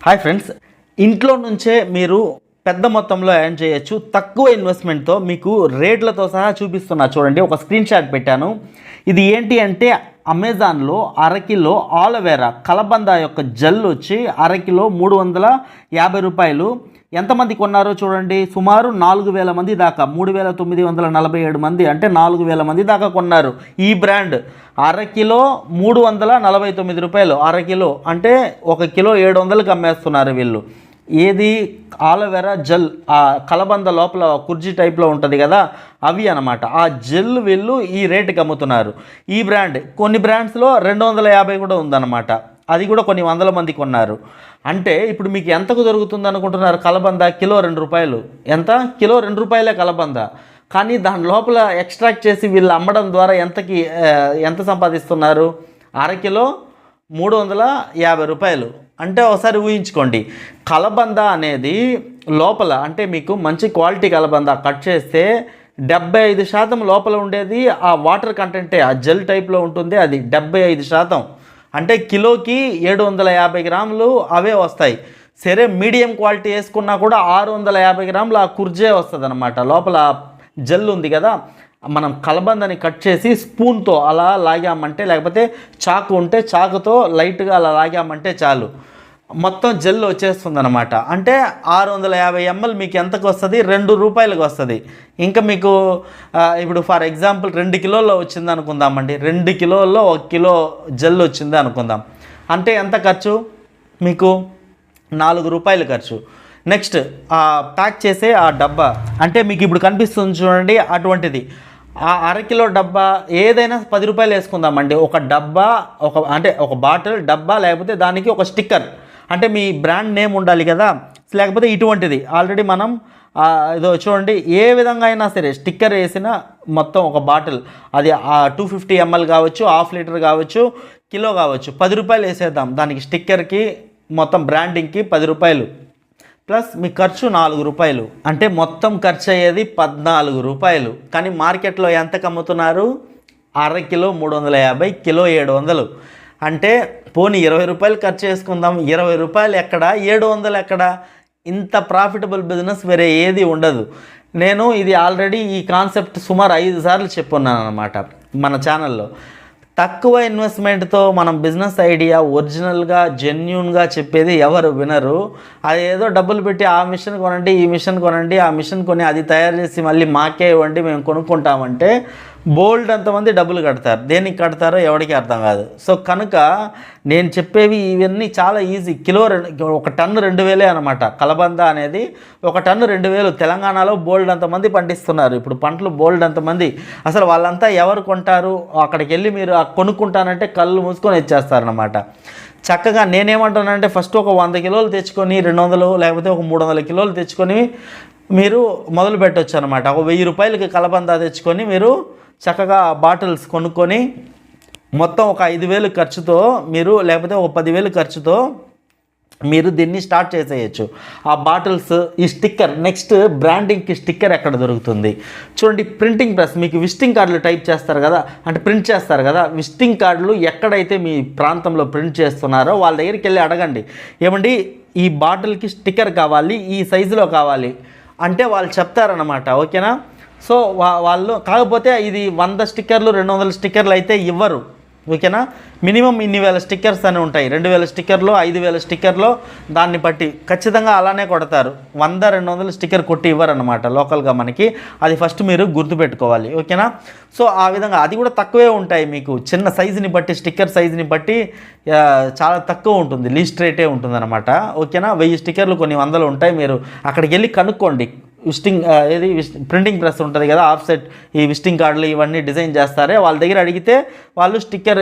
Hi friends ఇంట్లో నుంచే మీరు పెద్ద మొత్తంలో ఎర్న్ చేయొచ్చు. తక్కువ ఇన్వెస్ట్మెంట్తో మీకు రేట్లతో సహా చూపిస్తున్నా. చూడండి ఒక స్క్రీన్ షాట్ పెట్టాను. ఇది ఏంటి అంటే అమెజాన్లో అరకిలో ఆలోవేరా కలబంద యొక్క జెల్ వచ్చి అరకిలో మూడు వందల యాభై రూపాయలు. ఎంతమంది కొన్నారో చూడండి. సుమారు నాలుగు వేల మంది దాకా మూడు వేల తొమ్మిది వందల నలభై ఏడు మంది అంటే నాలుగు వేల మంది దాకా కొన్నారు ఈ బ్రాండ్. అరకిలో మూడు వందల నలభై తొమ్మిది రూపాయలు అరకిలో అంటే ఒక కిలో ఏడు వందలకు అమ్మేస్తున్నారు వీళ్ళు. ఏది ఆలోవెరా జెల్ ఆ కలబంద లోపల కుర్జీ టైప్లో ఉంటుంది కదా అవి అనమాట ఆ జెల్ వీళ్ళు ఈ రేటుకి అమ్ముతున్నారు. ఈ బ్రాండ్ కొన్ని బ్రాండ్స్లో రెండు వందల యాభై కూడా ఉందన్నమాట. అది కూడా కొన్ని వందల మంది కొన్నారు. అంటే ఇప్పుడు మీకు ఎంతకు దొరుకుతుంది అనుకుంటున్నారు కలబంద? కిలో రెండు రూపాయలు. ఎంత? కిలో రెండు రూపాయలే కలబంద. కానీ దాని లోపల ఎక్స్ట్రాక్ట్ చేసి వీళ్ళు అమ్మడం ద్వారా ఎంతకి ఎంత సంపాదిస్తున్నారు? అరకిలో మూడు వందల యాభై రూపాయలు. అంటే ఒకసారి ఊహించుకోండి. కలబంద అనేది లోపల అంటే మీకు మంచి క్వాలిటీ కలబంద కట్ చేస్తే డెబ్బై ఐదు శాతం లోపల ఉండేది ఆ వాటర్ కంటెంటే ఆ జెల్ టైప్లో ఉంటుంది అది డెబ్బై ఐదు శాతం. అంటే కిలోకి ఏడు వందల యాభై గ్రాములు అవే వస్తాయి. సరే మీడియం క్వాలిటీ వేసుకున్నా కూడా ఆరు వందల యాభై గ్రాములు ఆ కుర్జే వస్తుంది అనమాట లోపల జెల్ ఉంది కదా మనం కలబందని కట్ చేసి స్పూన్తో అలా లాగామంటే లేకపోతే చాకు ఉంటే చాకుతో లైట్గా అలా లాగామంటే చాలు. మొత్తం జెల్ వచ్చేస్తుంది అనమాట అంటే ఆరు వందల యాభై ఎంఎల్ మీకు ఎంతకు వస్తుంది? రెండు రూపాయలకు వస్తుంది. ఇంకా మీకు ఇప్పుడు ఫర్ ఎగ్జాంపుల్ రెండు కిలోల్లో వచ్చింది అనుకుందామండి. రెండు కిలోల్లో ఒక కిలో జెల్ వచ్చింది అనుకుందాం. అంటే ఎంత ఖర్చు? మీకు నాలుగు రూపాయలు ఖర్చు. నెక్స్ట్ ఆ ప్యాక్ చేసే ఆ డబ్బా. అంటే మీకు ఇప్పుడు కనిపిస్తుంది చూడండి అటువంటిది. ఆ అరకిలో డబ్బా ఏదైనా పది రూపాయలు వేసుకుందామండి ఒక డబ్బా ఒక అంటే ఒక బాటిల్ డబ్బా లేకపోతే దానికి ఒక స్టిక్కర్. అంటే మీ బ్రాండ్ నేమ్ ఉండాలి కదా. లేకపోతే ఇటువంటిది. ఆల్రెడీ మనం ఇదో చూడండి ఏ విధంగా అయినా సరే స్టిక్కర్ వేసిన మొత్తం ఒక బాటిల్. అది ఆ టూ ఫిఫ్టీ ఎంఎల్ కావచ్చు హాఫ్ లీటర్ కావచ్చు కిలో కావచ్చు. పది రూపాయలు వేసేద్దాం. దానికి స్టిక్కర్కి మొత్తం బ్రాండింగ్కి పది రూపాయలు. ప్లస్ మీ ఖర్చు నాలుగు రూపాయలు. అంటే మొత్తం ఖర్చు అయ్యేది పద్నాలుగు రూపాయలు. కానీ మార్కెట్లో ఎంతకు అమ్ముతున్నారు అర కిలో మూడు వందల యాభై కిలో ఏడు వందలు. అంటే పోనీ ఇరవై రూపాయలు ఖర్చు చేసుకుందాం. ఇరవై రూపాయలు ఎక్కడ? ఏడు వందలు ఎక్కడ? ఇంత ప్రాఫిటబుల్ బిజినెస్ వేరే ఏది ఉండదు. నేను ఇది ఆల్రెడీ ఈ కాన్సెప్ట్ సుమారు ఐదు సార్లు చెప్పున్నాను అనమాట మన ఛానల్లో తక్కువ ఇన్వెస్ట్మెంట్తో మనం బిజినెస్ ఐడియా ఒరిజినల్గా జెన్యున్గా చెప్పేది ఎవరు వినరు. అది ఏదో డబ్బులు పెట్టి ఆ మిషన్ కొనండి ఈ మిషన్ కొనండి ఆ మిషన్ కొని అది తయారు చేసి మళ్ళీ మాకే ఇవ్వండి మేము కొనుక్కుంటామంటే బోల్డ్ అంతమంది డబ్బులు కడతారు? దేనికి కడతారో ఎవరికి అర్థం కాదు. సో కనుక నేను చెప్పేవి ఇవన్నీ చాలా ఈజీ. కిలో రెండు ఒక టన్ను రెండు వేలే అనమాట కలబంద అనేది ఒక టన్ను రెండు వేలు. తెలంగాణలో బోల్డ్ అంతమంది పండిస్తున్నారు? ఇప్పుడు పంటలు బోల్డ్ అంతమంది అసలు వాళ్ళంతా ఎవరు కొంటారు? అక్కడికి వెళ్ళి మీరు ఆ కొనుక్కుంటానంటే కళ్ళు మూసుకొని ఇచ్చేస్తారనమాట చక్కగా నేనేమంటానంటే ఫస్ట్ ఒక వంద కిలోలు తెచ్చుకొని రెండు వందలు లేకపోతే ఒక మూడు వందల కిలోలు తెచ్చుకొని మీరు మొదలు పెట్టవచ్చు అనమాట ఒక వెయ్యి రూపాయలకి కలబంద తెచ్చుకొని మీరు చక్కగా బాటిల్స్ కొనుక్కొని మొత్తం ఒక ఐదు వేలు ఖర్చుతో మీరు లేకపోతే ఒక పదివేలు ఖర్చుతో మీరు దీన్ని స్టార్ట్ చేసేయచ్చు. ఆ బాటిల్స్ ఈ స్టిక్కర్ నెక్స్ట్ బ్రాండింగ్కి స్టిక్కర్ ఎక్కడ దొరుకుతుంది? చూడండి ప్రింటింగ్ ప్రెస్ మీకు విజిటింగ్ కార్డులు టైప్ చేస్తారు కదా? అంటే ప్రింట్ చేస్తారు కదా? విజిటింగ్ కార్డులు ఎక్కడైతే మీ ప్రాంతంలో ప్రింట్ చేస్తున్నారో వాళ్ళ దగ్గరికి వెళ్ళి అడగండి. ఏమండి ఈ బాటిల్కి స్టిక్కర్ కావాలి ఈ సైజులో కావాలి. అంటే వాళ్ళు చెప్తారనమాట ఓకేనా? సో వా వాళ్ళు కాకపోతే ఇది వంద స్టిక్కర్లు రెండు వందల స్టిక్కర్లు అయితే ఇవ్వరు. ఓకేనా? మినిమం ఇన్ని వేల స్టిక్కర్స్ అని ఉంటాయి. రెండు వేల స్టిక్కర్లో ఐదు వేల స్టిక్కర్లో దాన్ని బట్టి ఖచ్చితంగా అలానే కొడతారు. వంద రెండు వందల స్టిక్కర్ కొట్టి ఇవ్వరనమాట లోకల్గా మనకి. అది ఫస్ట్ మీరు గుర్తుపెట్టుకోవాలి. ఓకేనా? సో ఆ విధంగా అది కూడా తక్కువే ఉంటాయి మీకు. చిన్న సైజుని బట్టి స్టిక్కర్ సైజుని బట్టి చాలా తక్కువ ఉంటుంది. లీస్ట్ రేటే ఉంటుందన్నమాట. ఓకేనా? వెయ్యి స్టిక్కర్లు కొన్ని వందలు ఉంటాయి. మీరు అక్కడికి వెళ్ళి కనుక్కోండి. విస్టింగ్ ఏది ప్రింటింగ్ ప్రెస్ ఉంటుంది కదా ఆఫ్సెట్ ఈ విస్టింగ్ కార్డులు ఇవన్నీ డిజైన్ చేస్తారే వాళ్ళ దగ్గర అడిగితే వాళ్ళు స్టిక్కర్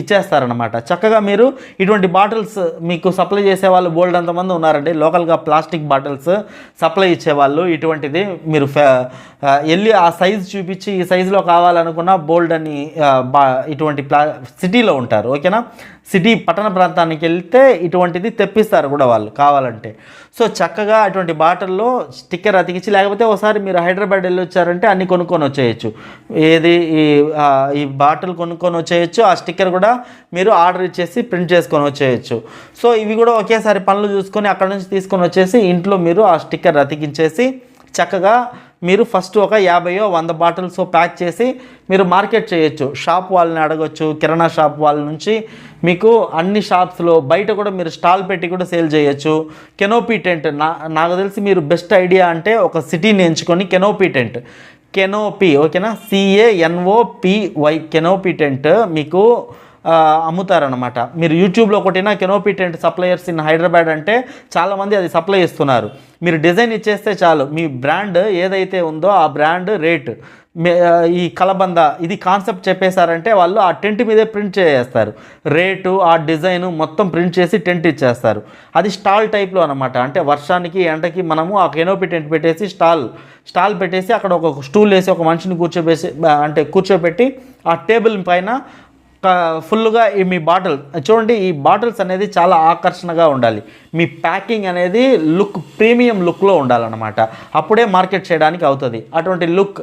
ఇచ్చేస్తారనమాట చక్కగా మీరు ఇటువంటి బాటిల్స్ మీకు సప్లై చేసే వాళ్ళు బోల్డ్ అంతమంది ఉన్నారండి లోకల్గా ప్లాస్టిక్ బాటిల్స్ సప్లై ఇచ్చేవాళ్ళు ఇటువంటిది మీరు వెళ్ళి ఆ సైజ్ చూపించి ఈ సైజులో కావాలనుకున్న బోల్డ్ అని బా ఇటువంటి ప్లా సిటీలో ఉంటారు ఓకేనా? సిటీ పట్టణ ప్రాంతానికి వెళ్తే ఇటువంటిది తెప్పిస్తారు కూడా వాళ్ళు కావాలంటే. సో చక్కగా అటువంటి బాటిల్లో స్టిక్కర్ అతికించి లేకపోతే ఒకసారి మీరు హైదరాబాద్ వెళ్ళి వచ్చారంటే అన్ని కొనుక్కొని వచ్చేయచ్చు. ఏది ఈ ఈ బాటిల్ కొనుక్కొని వచ్చేయచ్చు ఆ స్టిక్కర్ కూడా మీరు ఆర్డర్ ఇచ్చేసి ప్రింట్ చేసుకొని వచ్చేయచ్చు. సో ఇవి కూడా ఒకేసారి పనులు చూసుకొని అక్కడ నుంచి తీసుకొని వచ్చేసి ఇంట్లో మీరు ఆ స్టిక్కర్ అతికించేసి చక్కగా మీరు ఫస్ట్ ఒక యాభైయో వంద బాటిల్స్ ప్యాక్ చేసి మీరు మార్కెట్ చేయొచ్చు. షాప్ వాళ్ళని అడగొచ్చు కిరాణా షాప్ వాళ్ళ నుంచి మీకు అన్ని షాప్స్లో బయట కూడా మీరు స్టాల్ పెట్టి కూడా సేల్ చేయొచ్చు. కెనోపీ టెంట్ నా నాకు తెలిసి మీరు బెస్ట్ ఐడియా అంటే ఒక సిటీని ఎంచుకొని కెనోపీ టెంట్. కెనోపీ ఓకేనా? సిఏఎన్ఓపివై కెనోపీ టెంట్ మీకు అమ్ముతారనమాట మీరు యూట్యూబ్లో కొట్టిన కెనోపిటెంట్ సప్లయర్స్ ఇన్ హైదరాబాద్ అంటే చాలామంది అది సప్లై ఇస్తున్నారు మీరు డిజైన్ ఇచ్చేస్తే చాలు. మీ బ్రాండ్ ఏదైతే ఉందో ఆ బ్రాండ్ రేట్ ఈ కలబంద ఇది కాన్సెప్ట్ చెప్పేశారంటే వాళ్ళు ఆ టెంట్ మీదే ప్రింట్ చేసేస్తారు. రేటు ఆ డిజైన్ మొత్తం ప్రింట్ చేసి టెంట్ ఇచ్చేస్తారు. అది స్టాల్ టైప్లో అనమాట అంటే వర్షానికి ఎండకి మనము ఆ కెనోపీ టెంట్ పెట్టేసి స్టాల్ స్టాల్ పెట్టేసి అక్కడ ఒక స్టూల్ వేసి ఒక మనిషిని కూర్చోబేసి అంటే కూర్చోబెట్టి ఆ టేబుల్ పైన ఫుల్గా ఈ మీ బాటిల్ చూడండి ఈ బాటిల్స్ అనేది చాలా ఆకర్షణగా ఉండాలి. మీ ప్యాకింగ్ అనేది లుక్ ప్రీమియం లుక్లో ఉండాలన్నమాట. అప్పుడే మార్కెట్ చేయడానికి అవుతుంది. అటువంటి లుక్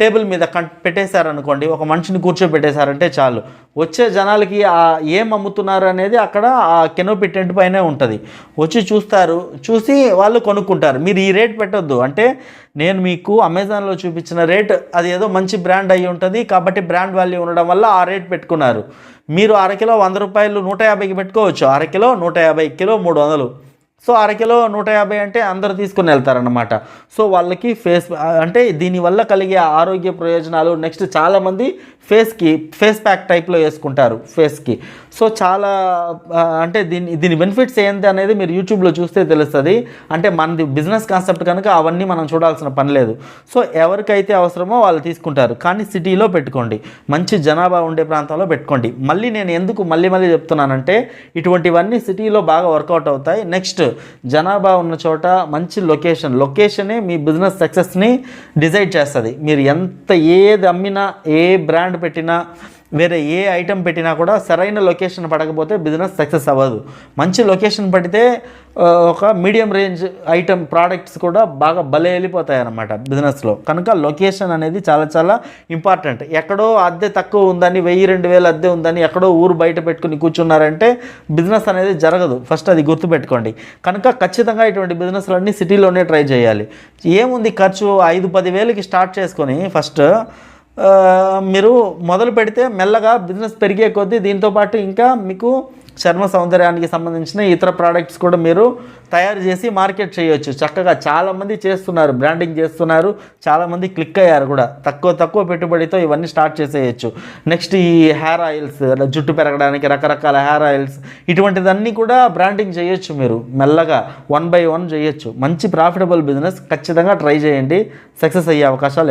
టేబుల్ మీద కం పెట్టేశారనుకోండి ఒక మనిషిని కూర్చోబెట్టేశారంటే చాలు. వచ్చే జనాలకి ఆ ఏం అమ్ముతున్నారు అనేది అక్కడ ఆ కెనోపి టెంట్ పైనే ఉంటుంది. వచ్చి చూస్తారు చూసి వాళ్ళు కొనుక్కుంటారు. మీరు ఈ రేట్ పెట్టొద్దు. అంటే నేను మీకు అమెజాన్లో చూపించిన రేట్ అది ఏదో మంచి బ్రాండ్ అయి ఉంటుంది కాబట్టి బ్రాండ్ వాల్యూ ఉండడం వల్ల ఆ రేట్ పెట్టుకున్నారు. మీరు అరకిలో వంద రూపాయలు నూట యాభైకి పెట్టుకోవచ్చు. అరకిలో నూట యాభై కిలో మూడు వందలు. సో అరకిలో నూట యాభై అంటే అందరు తీసుకుని వెళ్తారనమాట సో వాళ్ళకి ఫేస్ అంటే దీనివల్ల కలిగే ఆరోగ్య ప్రయోజనాలు నెక్స్ట్ చాలామంది ఫేస్కి ఫేస్ ప్యాక్ టైప్లో వేసుకుంటారు ఫేస్కి. సో చాలా అంటే దీని దీని బెనిఫిట్స్ ఏంటి అనేది మీరు యూట్యూబ్లో చూస్తే తెలుస్తుంది. అంటే మనది బిజినెస్ కాన్సెప్ట్ కనుక అవన్నీ మనం చూడాల్సిన పని లేదు. సో ఎవరికైతే అవసరమో వాళ్ళు తీసుకుంటారు. కానీ సిటీలో పెట్టుకోండి. మంచి జనాభా ఉండే ప్రాంతాల్లో పెట్టుకోండి. మళ్ళీ నేను ఎందుకు మళ్ళీ మళ్ళీ చెప్తున్నానంటే ఇటువంటివన్నీ సిటీలో బాగా వర్కౌట్ అవుతాయి. నెక్స్ట్ జనాభా ఉన్న చోట మంచి లొకేషన్ లొకేషనే మీ బిజినెస్ సక్సెస్ని డిసైడ్ చేస్తుంది. మీరు ఎంత ఏది అమ్మినా ఏ బ్రాండ్ పెట్టినా వేరే ఏ ఐటెం పెట్టినా కూడా సరైన లొకేషన్ పడకపోతే బిజినెస్ సక్సెస్ అవ్వదు. మంచి లొకేషన్ పడితే ఒక మీడియం రేంజ్ ఐటెం ప్రోడక్ట్స్ కూడా బాగా భలే వెళ్ళిపోతాయి అన్నమాట బిజినెస్లో కనుక లొకేషన్ అనేది చాలా చాలా ఇంపార్టెంట్ ఎక్కడో అద్దె తక్కువ ఉందని వెయ్యి రెండు వేలు అద్దె ఉందని ఎక్కడో ఊరు బయట పెట్టుకుని కూర్చున్నారంటే బిజినెస్ అనేది జరగదు. ఫస్ట్ అది గుర్తుపెట్టుకోండి కనుక ఖచ్చితంగా ఇటువంటి బిజినెస్లన్నీ సిటీలోనే ట్రై చేయాలి. ఏముంది ఖర్చు? ఐదు పది వేలకి స్టార్ట్ చేసుకొని ఫస్ట్ మీరు మొదలు పెడితే మెల్లగా బిజినెస్ పెరిగే కొద్దీ దీంతో పాటు ఇంకా మీకు చర్మ సౌందర్యానికి సంబంధించిన ఇతర ప్రోడక్ట్స్ కూడా మీరు తయారు చేసి మార్కెట్ చేయొచ్చు. చక్కగా చాలామంది చేస్తున్నారు బ్రాండింగ్ చేస్తున్నారు చాలామంది క్లిక్ అయ్యారు కూడా. తక్కువ తక్కువ పెట్టుబడితో ఇవన్నీ స్టార్ట్ చేసేయచ్చు. నెక్స్ట్ ఈ హెయిర్ ఆయిల్స్ జుట్టు పెరగడానికి రకరకాల హెయిర్ ఆయిల్స్ ఇటువంటిదన్నీ కూడా బ్రాండింగ్ చేయొచ్చు మీరు. మెల్లగా వన్ బై వన్ చేయొచ్చు. మంచి ప్రాఫిటబుల్ బిజినెస్ ఖచ్చితంగా ట్రై చేయండి. సక్సెస్ అయ్యే అవకాశాలు